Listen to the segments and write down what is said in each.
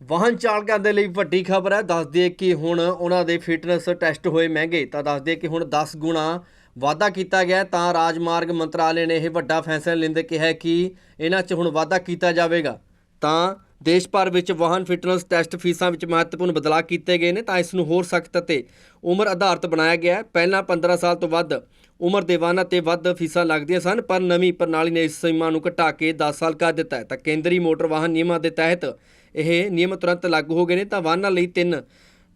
ਵਾਹਨ ਚਾਲਕਾਂ ਦੇ ਲਈ ਵੱਡੀ ਖਬਰ ਹੈ। ਦੱਸ ਦਈਏ ਕਿ ਹੁਣ ਉਹਨਾਂ ਦੇ ਫਿਟਨੈਸ ਟੈਸਟ ਹੋਏ ਮਹਿੰਗੇ, ਤਾਂ ਦੱਸ ਦਈਏ ਕਿ ਹੁਣ 10 ਗੁਣਾ ਵਾਧਾ ਕੀਤਾ ਗਿਆ ਤਾਂ ਰਾਜਮਾਰਗ ਮੰਤਰਾਲੇ ਨੇ ਇਹ ਵੱਡਾ ਫੈਸਲਾ ਲੈਂਦੇ ਕਿਹਾ ਕਿ ਇਹਨਾਂ 'ਚ ਹੁਣ ਵਾਧਾ ਕੀਤਾ ਜਾਵੇਗਾ। ਤਾਂ ਦੇਸ਼ ਭਰ ਵਿੱਚ ਵਾਹਨ ਫਿਟਨੈਸ ਟੈਸਟ ਫੀਸਾਂ ਵਿੱਚ ਮਹੱਤਵਪੂਰਨ ਬਦਲਾਅ ਕੀਤੇ ਗਏ ਨੇ, ਤਾਂ ਇਸ ਨੂੰ ਹੋਰ ਸਖਤ ਅਤੇ ਉਮਰ ਆਧਾਰਿਤ ਬਣਾਇਆ ਗਿਆ ਹੈ। ਪਹਿਲਾਂ 15 ਸਾਲ ਤੋਂ ਵੱਧ ਉਮਰ ਦੇ ਵਾਹਨਾਂ ਤੇ ਵੱਧ ਫੀਸਾਂ ਲੱਗਦੀਆਂ ਸਨ, ਪਰ ਨਵੀਂ ਪ੍ਰਣਾਲੀ ਨੇ ਇਸ ਸੀਮਾ ਨੂੰ ਘਟਾ ਕੇ 10 ਸਾਲ ਕਰ ਦਿੱਤਾ ਹੈ। ਤਾਂ ਕੇਂਦਰੀ ਮੋਟਰ ਵਾਹਨ ਨਿਯਮਾਂ ਦੇ ਤਹਿਤ ਇਹ ਨਿਯਮ ਤੁਰੰਤ ਲਾਗੂ ਹੋ ਗਏ ਨੇ, ਤਾਂ ਵਾਹਨਾਂ ਲਈ ਤਿੰਨ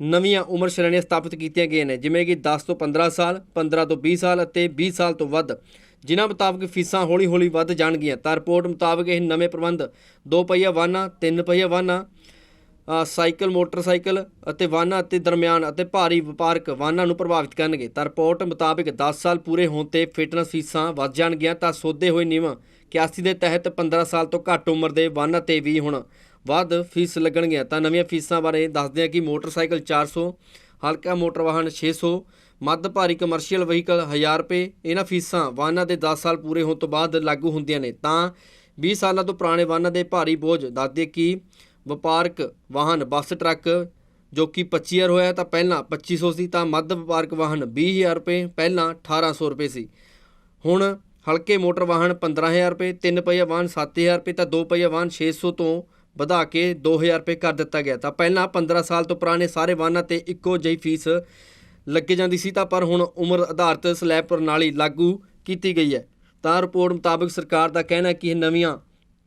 ਨਵੀਆਂ ਉਮਰ ਸ਼੍ਰੇਣੀਆਂ ਸਥਾਪਿਤ ਕੀਤੀਆਂ ਗਈਆਂ ਨੇ, ਜਿਵੇਂ ਕਿ 10 ਤੋਂ 15 ਸਾਲ 15 ਤੋਂ 20 ਸਾਲ ਅਤੇ 20 ਸਾਲ ਤੋਂ ਵੱਧ। ਜਿਨ੍ਹਾਂ ਮੁਤਾਬਕ ਫੀਸਾਂ ਹੌਲੀ-ਹੌਲੀ ਵੱਧ ਜਾਣਗੀਆਂ। ਤਾਂ ਰਿਪੋਰਟ ਮੁਤਾਬਕ ਇਹ ਨਵੇਂ ਪ੍ਰਬੰਧ ਦੋ ਪਹੀਆ ਵਾਹਨਾਂ, ਤਿੰਨ ਪਹੀਆ ਵਾਹਨਾਂ ਸਾਈਕਲ, ਮੋਟਰਸਾਈਕਲ ਅਤੇ ਵਾਹਨਾਂ ਅਤੇ ਦਰਮਿਆਨ ਅਤੇ ਭਾਰੀ ਵਪਾਰਕ ਵਾਹਨਾਂ ਨੂੰ ਪ੍ਰਭਾਵਿਤ ਕਰਨਗੇ। ਤਾਂ ਰਿਪੋਰਟ ਮੁਤਾਬਕ 10 ਸਾਲ ਪੂਰੇ ਹੋਣ ਤੇ ਫਿਟਨੈਸ ਫੀਸਾਂ ਵੱਧ ਜਾਣਗੀਆਂ ਤਾਂ ਸੋਧੇ ਹੋਏ ਨਿਯਮ 81 ਦੇ ਤਹਿਤ 15 ਸਾਲ ਤੋਂ ਘੱਟ ਉਮਰ ਦੇ ਵਾਹਨਾਂ ਤੇ ਵੀ ਹੁਣ ਵੱਧ ਫੀਸ ਲੱਗਣਗੀਆਂ। ਤਾਂ ਨਵੀਆਂ ਫੀਸਾਂ ਬਾਰੇ ਦੱਸਦੇ ਹਾਂ ਕਿ ਮੋਟਰਸਾਈਕਲ 400 ਹਲਕਾ ਮੋਟਰ ਵਾਹਨ 600 ਮੱਧ ਭਾਰੀ ਕਮਰਸ਼ੀਅਲ ਵਹੀਕਲ 1000 ਰੁਪਏ, ਇਹਨਾਂ ਫੀਸਾਂ ਵਾਹਨਾਂ ਦੇ 10 ਸਾਲ ਪੂਰੇ ਹੋਣ ਤੋਂ ਬਾਅਦ ਲਾਗੂ ਹੁੰਦੀਆਂ ਨੇ। ਤਾਂ 20 ਸਾਲਾਂ ਤੋਂ ਪੁਰਾਣੇ ਵਾਹਨਾਂ ਦੇ ਭਾਰੀ ਬੋਝ, ਦੱਸਦੇ ਕਿ ਵਪਾਰਕ ਵਾਹਨ, ਬੱਸ, ਟਰੱਕ ਜੋ ਕਿ 25000 ਹੋਇਆ ਤਾਂ ਪਹਿਲਾਂ 2500 ਸੀ ਤਾਂ ਮੱਧ ਵਪਾਰਕ ਵਾਹਨ 20000 ਰੁਪਏ, ਪਹਿਲਾਂ 1800 ਰੁਪਏ ਸੀ। ਹੁਣ ਹਲਕੇ ਮੋਟਰ ਵਾਹਨ 15000 ਰੁਪਏ, ਤਿੰਨ ਪਹੀਆ ਵਾਹਨ 7000 ਰੁਪਏ, ਤਾਂ ਦੋ ਪਹੀਆ ਵਾਹਨ 600 ਤੋਂ ਵਧਾ ਕੇ 2000 ਰੁਪਏ ਕਰ ਦਿੱਤਾ ਗਿਆ। ਤਾਂ ਪਹਿਲਾਂ 15 ਸਾਲ ਤੋਂ ਪੁਰਾਣੇ ਸਾਰੇ ਵਾਹਨਾਂ ਤੇ ਇੱਕੋ ਜਿਹੀ ਫੀਸ ਲੱਗੇ ਜਾਂਦੀ ਸੀ, ਤਾਂ ਪਰ ਹੁਣ ਉਮਰ ਆਧਾਰਿਤ ਸਲੈਬ ਪ੍ਰਣਾਲੀ ਲਾਗੂ ਕੀਤੀ ਗਈ ਹੈ। ਤਾਂ ਰਿਪੋਰਟ ਮੁਤਾਬਕ ਸਰਕਾਰ ਦਾ ਕਹਿਣਾ ਹੈ ਕਿ ਇਹ ਨਵੀਆਂ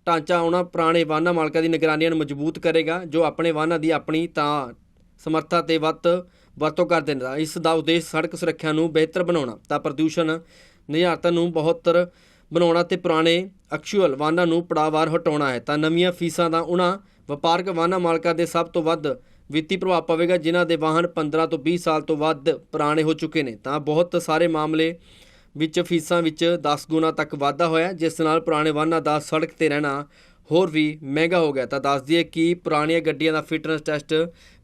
ਢਾਂਚਾ ਉਹਨਾਂ ਪੁਰਾਣੇ ਵਾਹਨਾਂ ਮਾਲਕਾਂ ਦੀ ਨਿਗਰਾਨੀ ਨੂੰ ਮਜ਼ਬੂਤ ਕਰੇਗਾ, ਜੋ ਆਪਣੇ ਵਾਹਨਾਂ ਦੀ ਆਪਣੀ ਤਾਂ ਸਮਰੱਥਾ ਤੇ ਵੱਧ ਵਰਤੋਂ ਕਰਦੇ ਨੇ ਇਸ ਦਾ ਉਦੇਸ਼ ਸੜਕ ਸੁਰੱਖਿਆ ਨੂੰ ਬਿਹਤਰ ਬਣਾਉਣਾ, ਤਾਂ ਪ੍ਰਦੂਸ਼ਣ ਨਿਯਾਰਤਨ ਨੂੰ ਬਹੁਤਰ ਬਣਾਉਣਾ ਤੇ ਪੁਰਾਣੇ ਐਕਚੁਅਲ ਵਾਹਨਾਂ ਨੂੰ ਪੜਾਵਾਰ ਹਟਾਉਣਾ ਹੈ, ਤਾਂ ਨਵੀਆਂ ਫੀਸਾਂ ਦਾ ਉਹਨਾਂ ਵਪਾਰਕ ਵਾਹਨਾਂ ਮਾਲਕਾਂ ਦੇ ਸਭ ਤੋਂ ਵੱਧ ਵਿੱਤੀ ਪ੍ਰਭਾਵ ਪਵੇਗਾ, ਜਿਨ੍ਹਾਂ ਦੇ ਵਾਹਨ 15 ਤੋਂ 20 ਸਾਲ ਤੋਂ ਵੱਧ ਪੁਰਾਣੇ ਹੋ ਚੁੱਕੇ ਨੇ, ਤਾਂ ਬਹੁਤ ਸਾਰੇ ਮਾਮਲੇ ਵਿੱਚ ਫੀਸਾਂ ਵਿੱਚ 10 ਗੁਣਾ ਤੱਕ ਵਾਧਾ ਹੋਇਆ, ਜਿਸ ਨਾਲ ਪੁਰਾਣੇ ਵਾਹਨਾਂ ਦਾ ਸੜਕ ਤੇ ਰਹਿਣਾ ਹੋਰ ਵੀ ਮਹਿੰਗਾ ਹੋ ਗਿਆ। ਤਾਂ ਦੱਸ ਦਈਏ ਕਿ ਪੁਰਾਣੀਆਂ ਗੱਡੀਆਂ ਦਾ ਫਿਟਨੈਸ ਟੈਸਟ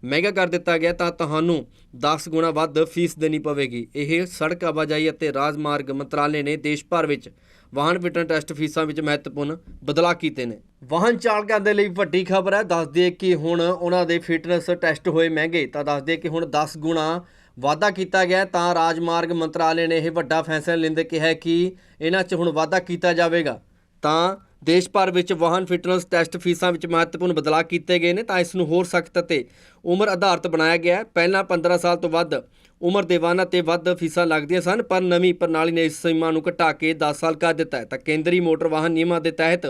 ਮਹਿੰਗਾ ਕਰ ਦਿੱਤਾ ਗਿਆ, ਤਾਂ ਤੁਹਾਨੂੰ 10 ਗੁਣਾ ਵੱਧ ਫੀਸ ਦੇਣੀ ਪਵੇਗੀ। ਇਹ ਸੜਕ ਆਵਾਜਾਈ ਅਤੇ ਰਾਜਮਾਰਗ ਮੰਤਰਾਲੇ ਨੇ ਦੇਸ਼ ਭਰ ਵਿੱਚ ਵਾਹਨ ਫਿਟਨੈਸ ਟੈਸਟ ਫੀਸਾਂ ਵਿੱਚ ਮਹੱਤਵਪੂਰਨ ਬਦਲਾਅ ਕੀਤੇ ਨੇ। ਵਾਹਨ ਚਾਲਕਾਂ ਦੇ ਲਈ ਵੱਡੀ ਖਬਰ ਹੈ। ਦੱਸ ਦਈਏ ਕਿ ਹੁਣ ਉਹਨਾਂ ਦੇ ਫਿਟਨੈਸ ਟੈਸਟ ਹੋਏ ਮਹਿੰਗੇ। ਤਾਂ ਦੱਸ ਦਈਏ ਕਿ ਹੁਣ 10 ਗੁਣਾ ਵਾਧਾ ਕੀਤਾ ਗਿਆ ਤਾਂ ਰਾਜਮਾਰਗ ਮੰਤਰਾਲੇ ਨੇ ਇਹ ਵੱਡਾ ਫੈਸਲਾ ਲੈਂਦੇ ਕਿਹਾ ਕਿ ਇਹਨਾਂ 'ਚ ਹੁਣ ਵਾਧਾ ਕੀਤਾ ਜਾਵੇਗਾ। ਤਾਂ ਦੇਸ਼ ਭਰ ਵਿੱਚ ਵਾਹਨ ਫਿਟਨੈਸ ਟੈਸਟ ਫੀਸਾਂ ਵਿੱਚ ਮਹੱਤਵਪੂਰਨ ਬਦਲਾਅ ਕੀਤੇ ਗਏ ਨੇ, ਤਾਂ ਇਸ ਨੂੰ ਹੋਰ ਸਖਤ ਅਤੇ ਉਮਰ ਆਧਾਰਿਤ ਬਣਾਇਆ ਗਿਆ ਪਹਿਲਾਂ 15 ਸਾਲ ਤੋਂ ਵੱਧ ਉਮਰ ਦੇ ਵਾਹਨਾਂ ਤੇ ਵੱਧ ਫੀਸਾਂ ਲੱਗਦੀਆਂ ਸਨ, ਪਰ ਨਵੀਂ ਪ੍ਰਣਾਲੀ ਨੇ ਇਸ ਸੀਮਾ ਨੂੰ ਘਟਾ ਕੇ 10 ਸਾਲ ਕਰ ਦਿੱਤਾ ਹੈ। ਤਾਂ ਕੇਂਦਰੀ ਮੋਟਰ ਵਾਹਨ ਨਿਯਮਾਂ ਦੇ ਤਹਿਤ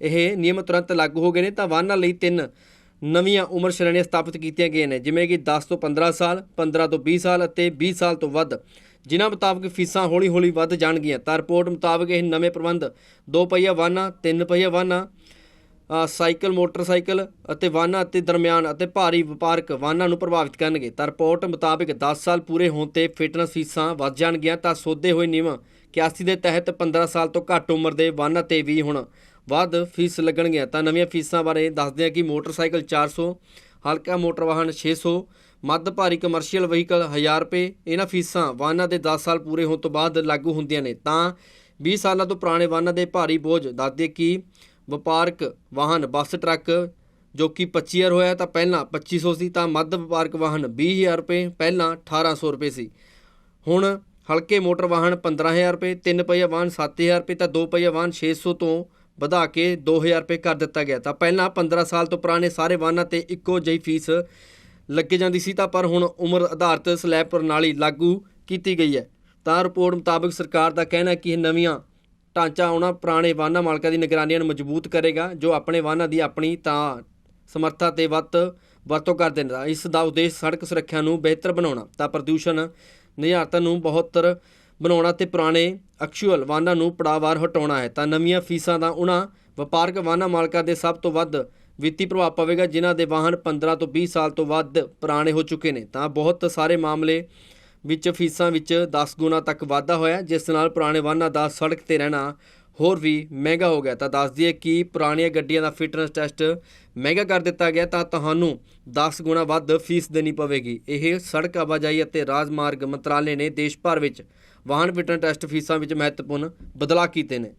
ਇਹ ਨਿਯਮ ਤੁਰੰਤ ਲਾਗੂ ਹੋ ਗਏ ਨੇ, ਤਾਂ ਵਾਹਨਾਂ ਲਈ ਤਿੰਨ ਨਵੀਆਂ ਉਮਰ ਸ਼੍ਰੇਣੀਆਂ ਸਥਾਪਿਤ ਕੀਤੀਆਂ ਗਈਆਂ ਨੇ, ਜਿਵੇਂ ਕਿ 10 ਤੋਂ 15 ਸਾਲ 15 ਤੋਂ 20 ਸਾਲ ਅਤੇ 20 ਸਾਲ ਤੋਂ ਵੱਧ। ਜਿਨ੍ਹਾਂ ਮੁਤਾਬਕ ਫੀਸਾਂ ਹੌਲੀ-ਹੌਲੀ ਵੱਧ ਜਾਣਗੀਆਂ। ਤਾਂ ਰਿਪੋਰਟ ਮੁਤਾਬਕ ਇਹ ਨਵੇਂ ਪ੍ਰਬੰਧ ਦੋ ਪਹੀਆ ਵਾਹਨਾਂ, ਤਿੰਨ ਪਹੀਆ ਵਾਹਨਾਂ ਸਾਈਕਲ, ਮੋਟਰਸਾਈਕਲ ਅਤੇ ਵਾਹਨਾਂ ਅਤੇ ਦਰਮਿਆਨ ਅਤੇ ਭਾਰੀ ਵਪਾਰਕ ਵਾਹਨਾਂ ਨੂੰ ਪ੍ਰਭਾਵਿਤ ਕਰਨਗੇ। ਤਾਂ ਰਿਪੋਰਟ ਮੁਤਾਬਕ 10 ਸਾਲ ਪੂਰੇ ਹੋਣ ਤੇ ਫਿਟਨੈਸ ਫੀਸਾਂ ਵੱਧ ਜਾਣਗੀਆਂ। ਤਾਂ ਸੋਧੇ ਹੋਏ ਨਿਯਮ 81 ਦੇ ਤਹਿਤ 15 ਸਾਲ ਤੋਂ ਘੱਟ ਉਮਰ ਦੇ ਵਾਹਨਾਂ ਤੇ ਵੀ ਹੁਣ ਵੱਧ ਫੀਸ ਲੱਗਣਗੀਆਂ। ਤਾਂ ਨਵੀਆਂ ਫੀਸਾਂ ਬਾਰੇ ਦੱਸਦੇ ਹਾਂ ਕਿ ਮੋਟਰਸਾਈਕਲ 400 ਹਲਕਾ ਮੋਟਰ ਵਾਹਨ 600 ਮੱਧ ਭਾਰੀ ਕਮਰਸ਼ੀਅਲ ਵਹੀਕਲ 1000 ਰੁਪਏ। ਇਹਨਾਂ ਫੀਸਾਂ ਵਾਹਨਾਂ ਦੇ 10 ਸਾਲ ਪੂਰੇ ਹੋਣ ਤੋਂ ਬਾਅਦ ਲਾਗੂ ਹੁੰਦੀਆਂ ਨੇ। ਤਾਂ 20 ਸਾਲਾਂ ਤੋਂ ਪੁਰਾਣੇ ਵਾਹਨਾਂ ਦੇ ਭਾਰੀ ਬੋਝ ਦੱਸਦੇ ਕਿ ਵਪਾਰਕ ਵਾਹਨ ਬੱਸ ਟਰੱਕ ਜੋ ਕਿ 25000 ਹੋਇਆ ਤਾਂ ਪਹਿਲਾਂ 2500 ਸੀ ਤਾਂ ਮੱਧ ਵਪਾਰਕ ਵਾਹਨ 20000 ਰੁਪਏ, ਪਹਿਲਾਂ 1800 ਰੁਪਏ ਸੀ। ਹੁਣ ਹਲਕੇ ਮੋਟਰ ਵਾਹਨ 15000 ਰੁਪਏ, ਤਿੰਨ ਪਹੀਆ ਵਾਹਨ 7000 ਰੁਪਏ, ਤਾਂ ਦੋ ਪਹੀਆ ਵਾਹਨ 600 ਤੋਂ ਵਧਾ ਕੇ 2000 ਰੁਪਏ ਕਰ ਦਿੱਤਾ ਗਿਆ। ਤਾਂ ਪਹਿਲਾਂ 15 ਸਾਲ ਤੋਂ ਪੁਰਾਣੇ ਸਾਰੇ ਵਾਹਨਾਂ ਤੇ ਇੱਕੋ ਜਿਹੀ ਫੀਸ ਲੱਗੇ ਜਾਂਦੀ ਸੀ, ਤਾਂ ਪਰ ਹੁਣ ਉਮਰ ਆਧਾਰਿਤ ਸਲੈਬ ਪ੍ਰਣਾਲੀ ਲਾਗੂ ਕੀਤੀ ਗਈ ਹੈ। ਤਾਂ ਰਿਪੋਰਟ ਮੁਤਾਬਕ ਸਰਕਾਰ ਦਾ ਕਹਿਣਾ ਹੈ ਕਿ ਇਹ ਨਵੀਆਂ ਢਾਂਚਾ ਉਹਨਾਂ ਪੁਰਾਣੇ ਵਾਹਨਾਂ ਮਾਲਕਾਂ ਦੀ ਨਿਗਰਾਨੀ ਨੂੰ ਮਜ਼ਬੂਤ ਕਰੇਗਾ, ਜੋ ਆਪਣੇ ਵਾਹਨਾਂ ਦੀ ਆਪਣੀ ਤਾਂ ਸਮਰੱਥਾ ਤੇ ਵੱਧ ਵਰਤੋਂ ਕਰਦੇ ਨੇ ਇਸ ਦਾ ਉਦੇਸ਼ ਸੜਕ ਸੁਰੱਖਿਆ ਨੂੰ ਬਿਹਤਰ ਬਣਾਉਣਾ, ਤਾਂ ਪ੍ਰਦੂਸ਼ਣ ਨਿਯਾਰਤਨ ਨੂੰ ਬਹੁਤਰ ਬਣਾਉਣਾ ਤੇ ਪੁਰਾਣੇ ਐਕਚੁਅਲ ਵਾਹਨਾਂ ਨੂੰ ਪੜਾਵਾਰ ਹਟਾਉਣਾ ਹੈ। ਤਾਂ ਨਵੀਆਂ ਫੀਸਾਂ ਦਾ ਉਹਨਾਂ ਵਪਾਰਕ ਵਾਹਨਾਂ ਮਾਲਕਾਂ ਦੇ ਸਭ ਤੋਂ ਵੱਧ ਵਿੱਤੀ ਪ੍ਰਭਾਵ ਪਵੇਗਾ, ਜਿਨ੍ਹਾਂ ਦੇ ਵਾਹਨ 15 ਤੋਂ 20 ਸਾਲ ਤੋਂ ਵੱਧ ਪੁਰਾਣੇ ਹੋ ਚੁੱਕੇ ਨੇ। ਤਾਂ ਬਹੁਤ ਸਾਰੇ ਮਾਮਲੇ ਵਿੱਚ ਫੀਸਾਂ ਵਿੱਚ 10 ਗੁਣਾ ਤੱਕ ਵਾਧਾ ਹੋਇਆ, ਜਿਸ ਨਾਲ ਪੁਰਾਣੇ ਵਾਹਨਾਂ ਦਾ ਸੜਕ ਤੇ ਰਹਿਣਾ ਹੋਰ ਵੀ ਮਹਿੰਗਾ ਹੋ ਗਿਆ। ਤਾਂ ਦੱਸ ਦਈਏ ਕਿ ਪੁਰਾਣੀਆਂ ਗੱਡੀਆਂ ਦਾ ਫਿਟਨੈਸ ਟੈਸਟ ਮਹਿੰਗਾ ਕਰ ਦਿੱਤਾ ਗਿਆ ਤਾਂ ਤੁਹਾਨੂੰ 10 ਗੁਣਾ ਵੱਧ ਫੀਸ ਦੇਣੀ ਪਵੇਗੀ। ਇਹ ਸੜਕ ਆਵਾਜਾਈ ਅਤੇ ਰਾਜਮਾਰਗ ਮੰਤਰਾਲੇ ਨੇ ਦੇਸ਼ ਭਰ ਵਿੱਚ ਵਾਹਨ ਫਿਟਨੈਸ ਟੈਸਟ ਫੀਸਾਂ ਵਿੱਚ ਮਹੱਤਵਪੂਰਨ ਬਦਲਾਅ ਕੀਤੇ ਨੇ।